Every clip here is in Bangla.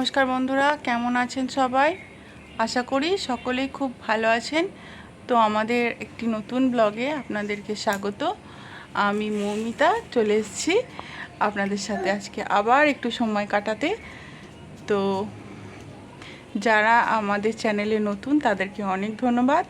নমস্কার বন্ধুরা, কেমন আছেন সবাই? আশা করি সকলেই খুব ভালো আছেন। তো আমাদের একটি নতুন ব্লগে আপনাদেরকে স্বাগত। আমি মৌমিতা, চলে এসেছি আপনাদের সাথে আজকে আবার একটু সময় কাটাতে। তো যারা আমাদের চ্যানেলে নতুন, তাদেরকে অনেক ধন্যবাদ।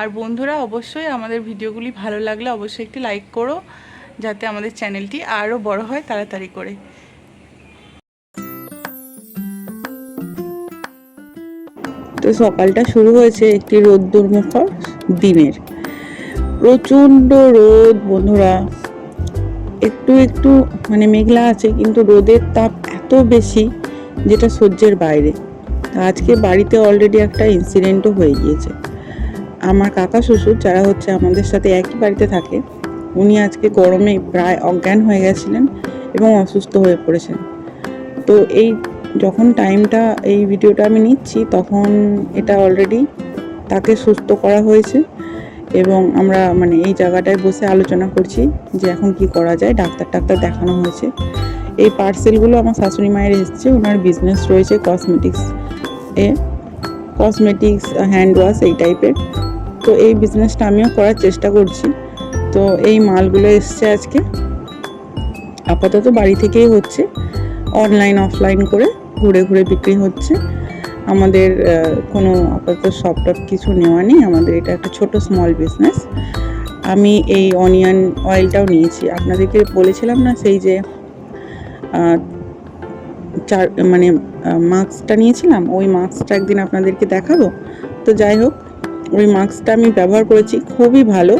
আর বন্ধুরা, অবশ্যই আমাদের ভিডিওগুলি ভালো লাগলে অবশ্যই একটি লাইক করো, যাতে আমাদের চ্যানেলটি আরও বড় হয়, তাড়াতাড়ি করে। তো সকালটা শুরু হয়েছে একটি রোদ্দুর মুখর দিনের। প্রচণ্ড রোদ বন্ধুরা। একটু একটু মানে মেঘলা আছে, কিন্তু রোদের তাপ এত বেশি যেটা সহ্যের বাইরে। আজকে বাড়িতে অলরেডি একটা ইনসিডেন্টও হয়ে গিয়েছে। আমার কাকা শ্বশুর, যারা হচ্ছে আমাদের সাথে একই বাড়িতে থাকে, উনি আজকে গরমে প্রায় অজ্ঞান হয়ে গেছিলেন এবং অসুস্থ হয়ে পড়েছেন। তো এই যখন টাইমটা এই ভিডিওটা আমি নিচ্ছি, তখন এটা অলরেডি তাকে সুস্থ করা হয়েছে এবং আমরা মানে এই জায়গাটায় বসে আলোচনা করছি যে এখন কি করা যায়, ডাক্তার টাক্তার দেখানো হয়েছে। এই পার্সেলগুলো আমার শাশুড়ি মায়ের এসছে, ওনার বিজনেস রয়েছে কসমেটিক্স এ। কসমেটিক্স হ্যান্ড ওয়াশ এই টাইপের তো এই বিজনেসটা আমিও করার চেষ্টা করছি। তো এই মালগুলো এসছে আজকে। আপাতত বাড়ি থেকেই হচ্ছে অনলাইন অফলাইন করে। ঘুরে ঘুরে বিক্রি হচ্ছে। আমাদের কোনো আপাতত শপ টপ কিছু নেওয়া নেই। আমাদের এটা একটা ছোট স্মল বিজনেস আমি এই অনিয়ন অয়েলটাও নিয়েছি। আপনাদেরকে বলেছিলাম না সেই যে চার মানে মাস্কটা নিয়েছিলাম? ওই মাস্কটা একদিন আপনাদেরকে দেখাবো। তো যাই হোক, ওই মাস্কটা আমি ব্যবহার করেছি। খুবই ভালো।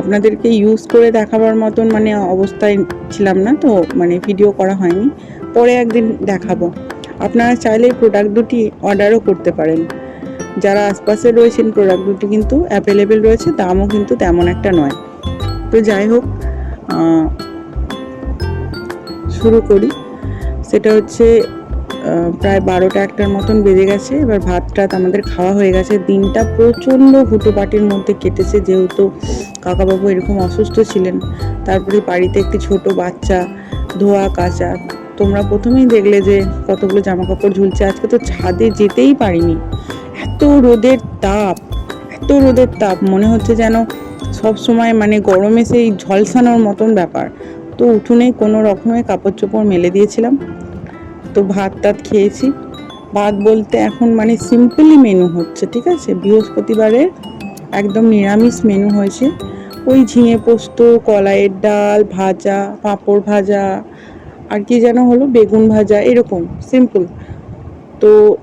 আপনাদেরকে ইউজ করে দেখাবার মতন মানে অবস্থায় ছিলাম না তো মানে ভিডিও করা হয়নি। পরে একদিন দেখাবো। আপনারা চাইলে প্রোডাক্ট দুটি অর্ডারও করতে পারেন। যারা আশপাশে রয়েছেন প্রোডাক্ট দুটি কিন্তু অ্যাভেলেবেল রয়েছে, দামও কিন্তু তেমন একটা নয়। তো যাই হোক শুরু করি। সেটা হচ্ছে প্রায় বারোটা একটার মতন বেজে গেছে। এবার ভাত টাত আমাদের খাওয়া হয়ে গেছে। দিনটা প্রচণ্ড হুটোপাটির মধ্যে কেটেছে, যেহেতু কাকাবাবু এরকম অসুস্থ ছিলেন। তারপরে বাড়িতে একটি ছোট বাচ্চা ধোয়া, কাচা তোমরা প্রথমেই দেখলে যে কতগুলো জামা কাপড় ঝুলছে। আজকে তো ছাদে যেতেই পারিনি। এত রোদের তাপ, এত রোদের তাপ। মনে হচ্ছে যেন সব সময় মানে গরমে সেই ঝলসানোর মতন ব্যাপার। তো উঠোনেই কোনো রকমের কাপড় চোপড় মেলে দিয়েছিলাম। তো ভাত টাত খেয়েছি। ভাত বলতে এখন মানে সিম্পলি মেনু হচ্ছে, ঠিক আছে? বৃহস্পতিবারের একদম নিরামিষ মেনু হয়েছে। ওই ঝিঙে পোস্ত, কলাইয়ের ডাল, ভাজা, পাঁপড় ভাজা আর কি যেন হলো, বেগুন ভাজা, এরকম সিম্পল তো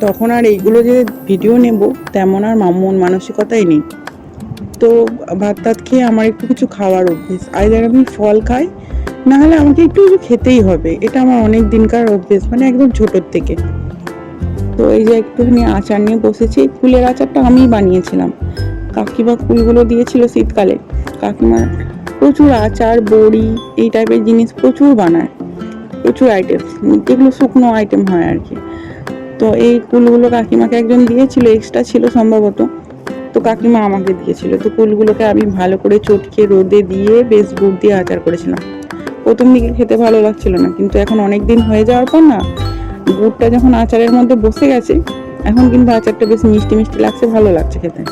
তখন আর এইগুলো যে ভিডিও নেব, তেমন আর মন মানসিকতাই নেই। তো ভাত টাত খেয়ে আমার একটু কিছু খাওয়ার অভ্যেস। আইদার আমি ফল খাই না হলে আমাকে একটু খেতেই হবে। এটা আমার অনেক দিনকার অভ্যেস মানে একদম ছোটোর থেকে। তো এই যে একটুখানি আচার নিয়ে বসেছি কুলের আচারটা আমিই বানিয়েছিলাম। কাকিমা কুলগুলো দিয়েছিল শীতকালে। কাকিমা প্রচুর আচার, বড়ি, এই টাইপের জিনিস প্রচুর বানায়। প্রচুর আইটেম যেগুলো শুকনো আইটেম হয় আর কি তো এই কুলগুলো কাকিমাকে একজন দিয়েছিল এক্সট্রা ছিল সম্ভবত। তো কাকিমা আমাকে দিয়েছিল। তো কুলগুলোকে আমি ভালো করে চটকে রোদে দিয়ে বেশ গুড় দিয়ে আচার করেছিলাম। প্রথম দিকে খেতে ভালো লাগছিল না, কিন্তু এখন অনেক দিন হয়ে যাওয়ার পর না, গুড়টা যখন আচারের মধ্যে বসে গেছে, এখন কিন্তু আচারটা বেশ মিষ্টি মিষ্টি লাগছে, ভালো লাগছে খেতে।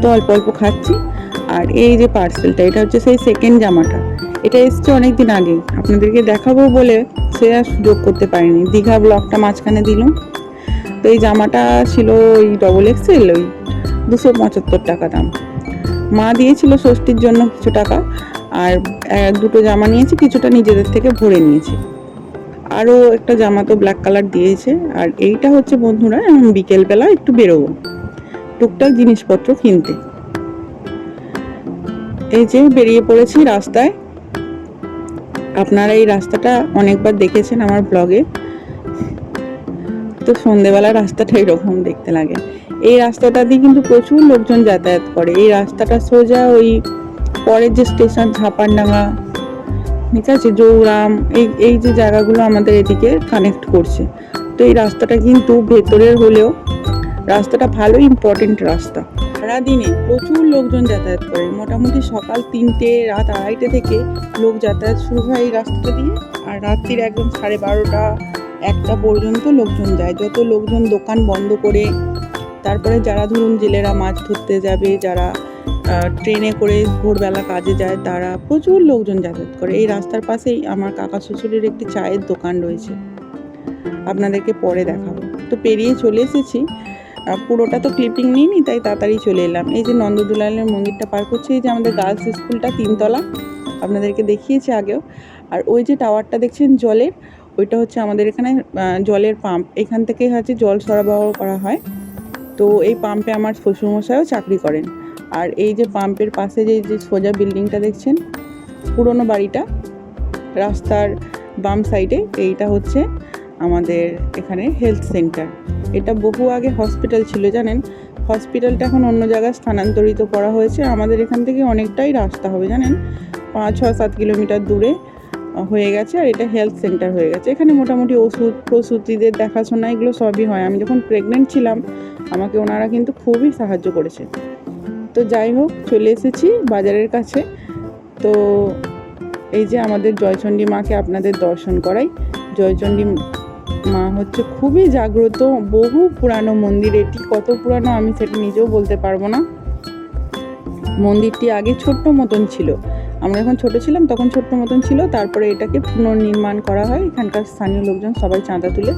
তো অল্প অল্প খাচ্ছি। আর এই যে পার্সেলটা এটা হচ্ছে সেই সেকেন্ড জামাটা। এটা এসছে অনেক দিন আগে। আপনাদেরকে দেখাবো বলে সে আর সুযোগ করতে পারিনি। দীঘা ব্লকটা মাঝখানে দিলাম। তো এই জামাটা ছিল ওই ডবল এক্সেল ওই দুশো পঁচাত্তর টাকা দাম। মা দিয়েছিল ষষ্ঠীর জন্য কিছু টাকা, আর এক দুটো জামা নিয়েছি, কিছুটা নিজেদের থেকে ভরে নিয়েছি। আরও একটা জামা তো ব্ল্যাক কালার দিয়েছে, আর এইটা হচ্ছে বন্ধুরা আমি বিকেলবেলা একটু বেরোবো। টুকটাক জিনিসপত্র কিনতে। এই যে বেরিয়ে পড়েছি রাস্তায় আপনারা এই রাস্তাটা অনেকবার দেখেছেন আমার ব্লগে তো সন্ধেবেলা রাস্তাটা এরকম দেখতে লাগে। এই রাস্তাটা দিয়ে কিন্তু প্রচুর লোকজন যাতায়াত করে। এই রাস্তাটা সোজা ওই পরের যে স্টেশন ঝাপানডাঙ্গা ঠিক আছে? জৌরাম, এই এই যে জায়গাগুলো আমাদের এদিকে কানেক্ট করছে। তো এই রাস্তাটা কিন্তু ভেতরের হলেও রাস্তাটা ভালো ইম্পর্টেন্ট রাস্তা। সারাদিনে প্রচুর লোকজন যাতায়াত করে। মোটামুটি সকাল তিনটে, রাত আড়াইটে থেকে লোক যাতায়াত শুরু হয় এই রাস্তাটা দিয়ে। আর রাত্রির একদম সাড়ে বারোটা, একটা পর্যন্ত লোকজন যায়। যত লোকজন দোকান বন্ধ করে, তারপরে যারা ধরুন জেলেরা মাছ ধরতে যাবে, যারা ট্রেনে করে ভোরবেলা কাজে যায়, তারা প্রচুর লোকজন যাতায়াত করে। এই রাস্তার পাশেই আমার কাকা শ্বশুরের একটি চায়ের দোকান রয়েছে। আপনাদেরকে পরে দেখাবো। তো পেরিয়ে চলে এসেছি। পুরোটা তো ক্লিপিং নিইনি, তাই তাড়াতাড়ি চলে এলাম। এই যে নন্দদুলালের মন্দিরটা পার করছে, এই যে আমাদের গার্লস স্কুলটা তিনতলা, আপনাদেরকে দেখিয়েছি আগেও। আর ওই যে টাওয়ারটা দেখছেন, জলের, ওইটা হচ্ছে আমাদের এখানে জলের পাম্প এখান থেকে হচ্ছে জল সরবরাহ করা হয়। তো এই পাম্পে আমার শ্বশুরমশাইও চাকরি করেন। আর এই যে পাম্পের পাশে যে যে সোজা বিল্ডিংটা দেখছেন, পুরনো বাড়িটা, রাস্তার বাম সাইডে এইটা হচ্ছে আমাদের এখানে হেলথ সেন্টার এটা বহু আগে হসপিটাল ছিল, জানেন? হসপিটালটা এখন অন্য জায়গায় স্থানান্তরিত করা হয়েছে। আমাদের এখান থেকে অনেকটাই রাস্তা হবে, জানেন? পাঁচ ছ সাত কিলোমিটার দূরে হয়ে গেছে আর এটা হেলথ সেন্টার হয়ে গেছে। এখানে মোটামুটি ওষুধ, প্রসূতিদের দেখাশোনা, এগুলো সবই হয়। আমি যখন প্রেগনেন্ট ছিলাম, আমাকে ওনারা কিন্তু খুবই সাহায্য করেছে। তো যাই হোক, চলে এসেছি বাজারের কাছে। তো এই যে আমাদের জয়চণ্ডী মাকে আপনাদের দর্শন করাই। জয়চণ্ডী মা হচ্ছে খুবই জাগ্রত, বহু পুরানো মন্দির। এটি কত পুরানো আমি সেটা নিজেও বলতে পারব না। মন্দিরটি আগে ছোট্ট মতন ছিল। আমরা যখন ছোট ছিলাম তখন ছোট্ট মতন ছিল, তারপরে এটাকে পুনর্নির্মাণ করা হয়। এখানকার স্থানীয় লোকজন সবাই চাঁদা তুলে।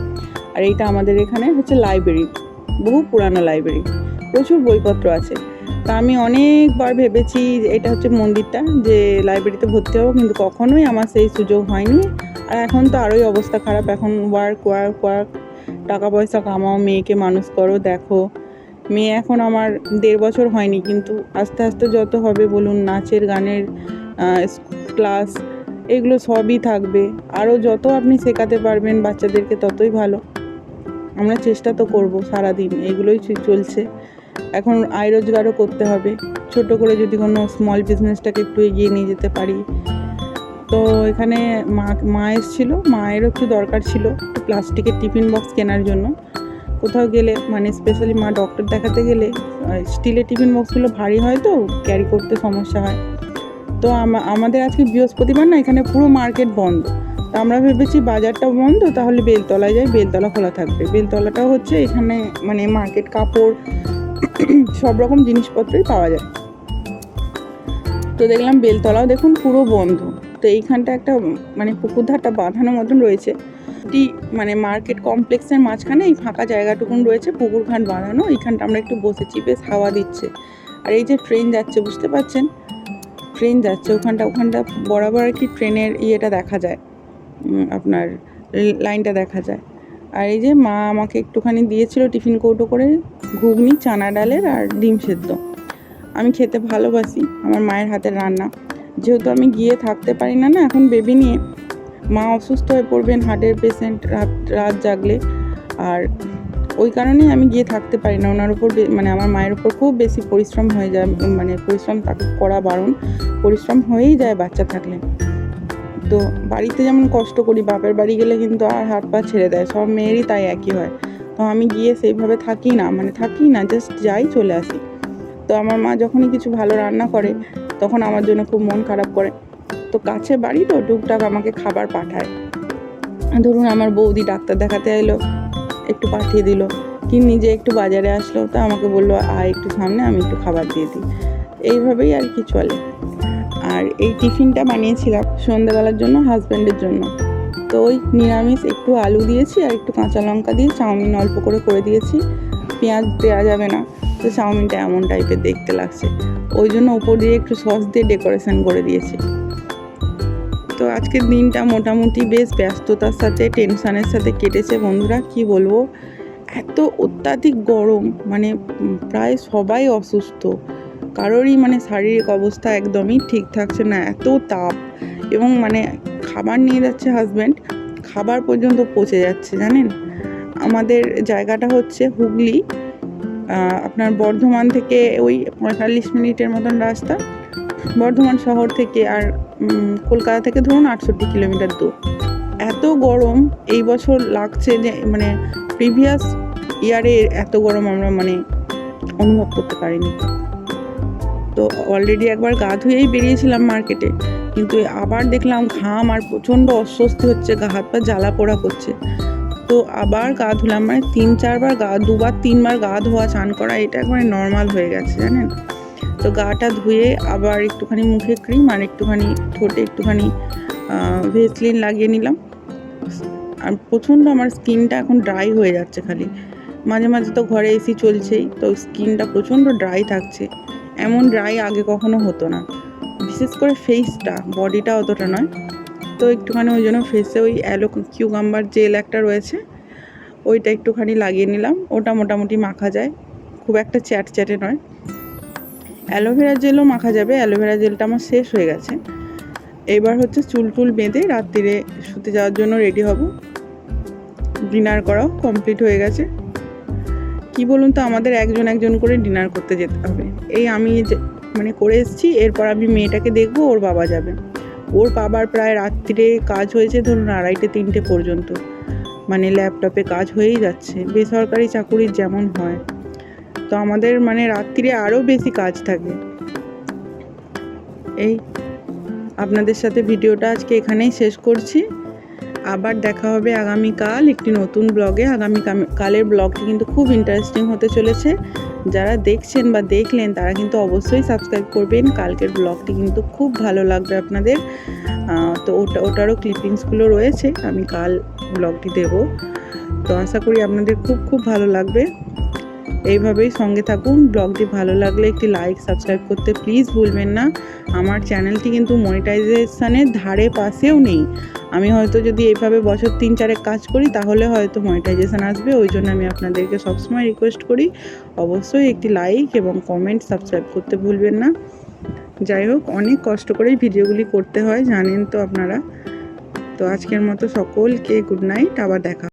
আর এইটা আমাদের এখানে হচ্ছে লাইব্রেরি বহু পুরানো লাইব্রেরি প্রচুর বইপত্র আছে। তা আমি অনেকবার ভেবেছি এটা হচ্ছে মন্দিরটা, যে লাইব্রেরিতে ভর্তি হব, কিন্তু কখনোই আমার সেই সুযোগ হয়নি। আর এখন তো আরোই অবস্থা খারাপ, এখন ওয়ার্ক ওয়ার্ক ওয়ার্ক টাকা পয়সা কামাও, মেয়েকে মানুষ করো, দেখো। মেয়ে এখন আমার দেড় বছর হয়নি, কিন্তু আস্তে আস্তে যত হবে বলুন, নাচের, গানের ক্লাস এগুলো সবই থাকবে। আরও যত আপনি শেখাতে পারবেন বাচ্চাদেরকে, ততই ভালো। আমরা চেষ্টা তো করব সারাদিন, এগুলোই চলছে। এখন আয় রোজগারও করতে হবে। ছোট করে যদি কোনো স্মল বিজনেসটাকে একটু এগিয়ে নিয়ে যেতে পারি। তো এখানে মা মা এসেছিল, মায়েরও একটু দরকার ছিল প্লাস্টিকের টিফিন বক্স কেনার জন্য। কোথাও গেলে মানে স্পেশালি মা ডক্টর দেখাতে গেলে স্টিলের টিফিন বক্সগুলো ভারী হয় তো ক্যারি করতে সমস্যা হয়। তো আমাদের আজকে বৃহস্পতিবার না, এখানে পুরো মার্কেট বন্ধ। তো আমরা ভেবেছি বাজারটা বন্ধ, তাহলে বেলতলায় যাই, বেলতলা খোলা থাকবে। বেলতলাটাও হচ্ছে এখানে মানে মার্কেট কাপড় সব রকম জিনিসপত্রই পাওয়া যায়। তো দেখলাম বেলতলাও দেখুন পুরো বন্ধ। তো এইখানটা একটা মানে পুকুর ধারটা বাঁধানো মতন রয়েছে। এটি মানে মার্কেট কমপ্লেক্সের মাঝখানে এই ফাঁকা জায়গাটুকুন রয়েছে পুকুর ঘাট বাঁধানো। এইখানটা আমরা একটু বসেছি, বেশ হাওয়া দিচ্ছে। আর এই যে ট্রেন যাচ্ছে, বুঝতে পারছেন? ট্রেন যাচ্ছে, ওখানটা ওখানটা বরাবর আর কি ট্রেনের ইয়েটা দেখা যায়। আপনার লাইনটা দেখা যায়। আর এই যে মা আমাকে একটুখানি দিয়েছিল টিফিন কৌটো করে ঘুগনি, চানা ডালের আর ডিম সেদ্ধ। আমি খেতে ভালোবাসি আমার মায়ের হাতের রান্না। যেহেতু আমি গিয়ে থাকতে পারি না না, এখন বেবি নিয়ে। মা অসুস্থ হয়ে পড়বেন হার্টের পেশেন্ট রাত রাত জাগলে। আর ওই কারণেই আমি গিয়ে থাকতে পারি না। ওনার উপর মানে আমার মায়ের উপর খুব বেশি পরিশ্রম হয়ে যায় মানে পরিশ্রম তাকে করা বারণ। পরিশ্রম হয়েই যায় বাচ্চা থাকলে। তো বাড়িতে যেমন কষ্ট করি, বাপের বাড়ি গেলে কিন্তু আর হাত পা ছেড়ে দেয়, সব মেয়েরই তাই একই হয়। তো আমি গিয়ে সেইভাবে থাকি না মানে থাকি না জাস্ট যাই চলে আসি। তো আমার মা যখনই কিছু ভালো রান্না করে, তখন আমার জন্য খুব মন খারাপ করে। তো কাছে বাড়ি তো টুকটাক আমাকে খাবার পাঠায়। ধরুন আমার বৌদি ডাক্তার দেখাতে এলো, একটু পাঠিয়ে দিল, কি নিজে একটু বাজারে আসলো, তা আমাকে বলল, আয় একটু সামনে, আমি একটু খাবার দিয়ে দিই। এইভাবেই আর কি চলে। আর এই টিফিনটা বানিয়েছিলাম সন্ধ্যেবেলার জন্য হাজব্যান্ডের জন্য। তো ওই নিরামিষ একটু আলু দিয়েছি আর একটু কাঁচা লঙ্কা দিয়ে চাউমিন অল্প করে করে দিয়েছি। পেঁয়াজ দেওয়া যাবে না, তো চাউমিনটা এমন টাইপের দেখতে লাগছে। ওই জন্য উপর দিয়ে একটু সস দিয়ে ডেকোরেশন করে দিয়েছি। তো আজকের দিনটা মোটামুটি বেশ ব্যস্ততার সাথে, টেনশানের সাথে কেটেছে। বন্ধুরা, কি বলব? এত অত্যাধিক গরম মানে প্রায় সবাই অসুস্থ। কারোরই মানে শারীরিক অবস্থা একদমই ঠিক থাকছে না, এত তাপ। এবং মানে খাবার নিয়ে যাচ্ছে হাজব্যান্ড খাবার পর্যন্ত পচে যাচ্ছে, জানেন? আমাদের জায়গাটা হচ্ছে হুগলি আপনার বর্ধমান থেকে ওই পঁয়তাল্লিশ মিনিটের মতন রাস্তা। বর্ধমান শহর থেকে আর কলকাতা থেকে ধরুন আটষট্টি কিলোমিটার দূর। এত গরম, এই বছর লাগছে যে মানে প্রিভিয়াস ইয়ারে এত গরম আমরা মানে অনুভব করতে পারিনি। তো অলরেডি একবার গা ধুয়েই বেরিয়েছিলাম মার্কেটে কিন্তু আবার দেখলাম ঘাম আর প্রচণ্ড অস্বস্তি হচ্ছে, গা হাত পা জ্বালা পোড়া করছে। তো আবার গা ধুলাম মানে তিন চারবার গা, দুবার তিনবার গা ধোয়া চান করা, এটা একবারে নর্মাল হয়ে গেছে, জানেন? তো গাটা ধুয়ে আবার একটুখানি মুখে ক্রিম আর একটুখানি ঠোঁটে একটুখানি ভেসলিন লাগিয়ে নিলাম। আর প্রচণ্ড আমার স্কিনটা এখন ড্রাই হয়ে যাচ্ছে খালি। মাঝে মাঝে তো ঘরে এসি চলছেই, তো স্কিনটা প্রচণ্ড ড্রাই থাকছে। এমন ড্রাই আগে কখনো হতো না। বিশেষ করে ফেসটা বডিটা অতটা নয়। তো একটুখানি ওই জন্য ফেসে ওই অ্যালো কিউকাম্বার জেল একটা রয়েছে, ওইটা একটুখানি লাগিয়ে নিলাম। ওটা মোটামুটি মাখা যায়। খুব একটা চ্যাট চ্যাটে নয়। অ্যালোভেরা জেলও মাখা যাবে। অ্যালোভেরা জেলটা আমার শেষ হয়ে গেছে। এবার হচ্ছে চুল টুল বেঁধে রাত্রিরে শুতে যাওয়ার জন্য রেডি হব। ডিনার করাও কমপ্লিট হয়ে গেছে। কি বলুন তো, আমাদের একজন একজন করে ডিনার করতে যেতে হবে। এই আমি মানে করে এসেছি, এরপর আমি মেয়েটাকে দেখব, ওর বাবা যাবে। ওর বাবার প্রায় রাত্রিরে কাজ হয়েছে ধরুন আড়াইটে, তিনটে পর্যন্ত। মানে ল্যাপটপে কাজ হয়েই যাচ্ছে, বেসরকারি চাকুরির যেমন হয়। তো আমাদের মানে রাত্রিরে আরও বেশি কাজ থাকে। এই, আপনাদের সাথে ভিডিওটা আজকে এখানেই শেষ করছি। আবার দেখা হবে আগামীকাল একটি নতুন ব্লগে। আগামী কালের ব্লগটি কিন্তু খুব ইন্টারেস্টিং হতে চলেছে। যারা দেখছেন বা দেখলেন, তারা কিন্তু অবশ্যই সাবস্ক্রাইব করবেন। কালকের ব্লগটি কিন্তু খুব ভালো লাগবে আপনাদের। তো ওটা ওটারও ক্লিপিংসগুলো রয়েছে। আমি কাল ব্লগটি দেব। তো আশা করি আপনাদের খুব খুব ভালো লাগবে। এইভাবেই সঙ্গে থাকুন। ব্লগটি ভালো লাগলে একটি লাইক সাবস্ক্রাইব করতে প্লিজ ভুলবেন না। আমার চ্যানেলটি কিন্তু মনিটাইজেশনের ধারে পাশেও নেই। আমি হয়তো যদি এইভাবে বছর তিন চারেক কাজ করি, তাহলে হয়তো মনিটাইজেশন আসবে। ওই জন্য আমি আপনাদেরকে সবসময় রিকোয়েস্ট করি, অবশ্যই একটি লাইক এবং কমেন্ট সাবস্ক্রাইব করতে ভুলবেন না। যাই হোক, অনেক কষ্ট করেই ভিডিওগুলি করতে হয়, জানেন তো আপনারা। তো আজকের মতো সকলকে গুড নাইট আবার দেখা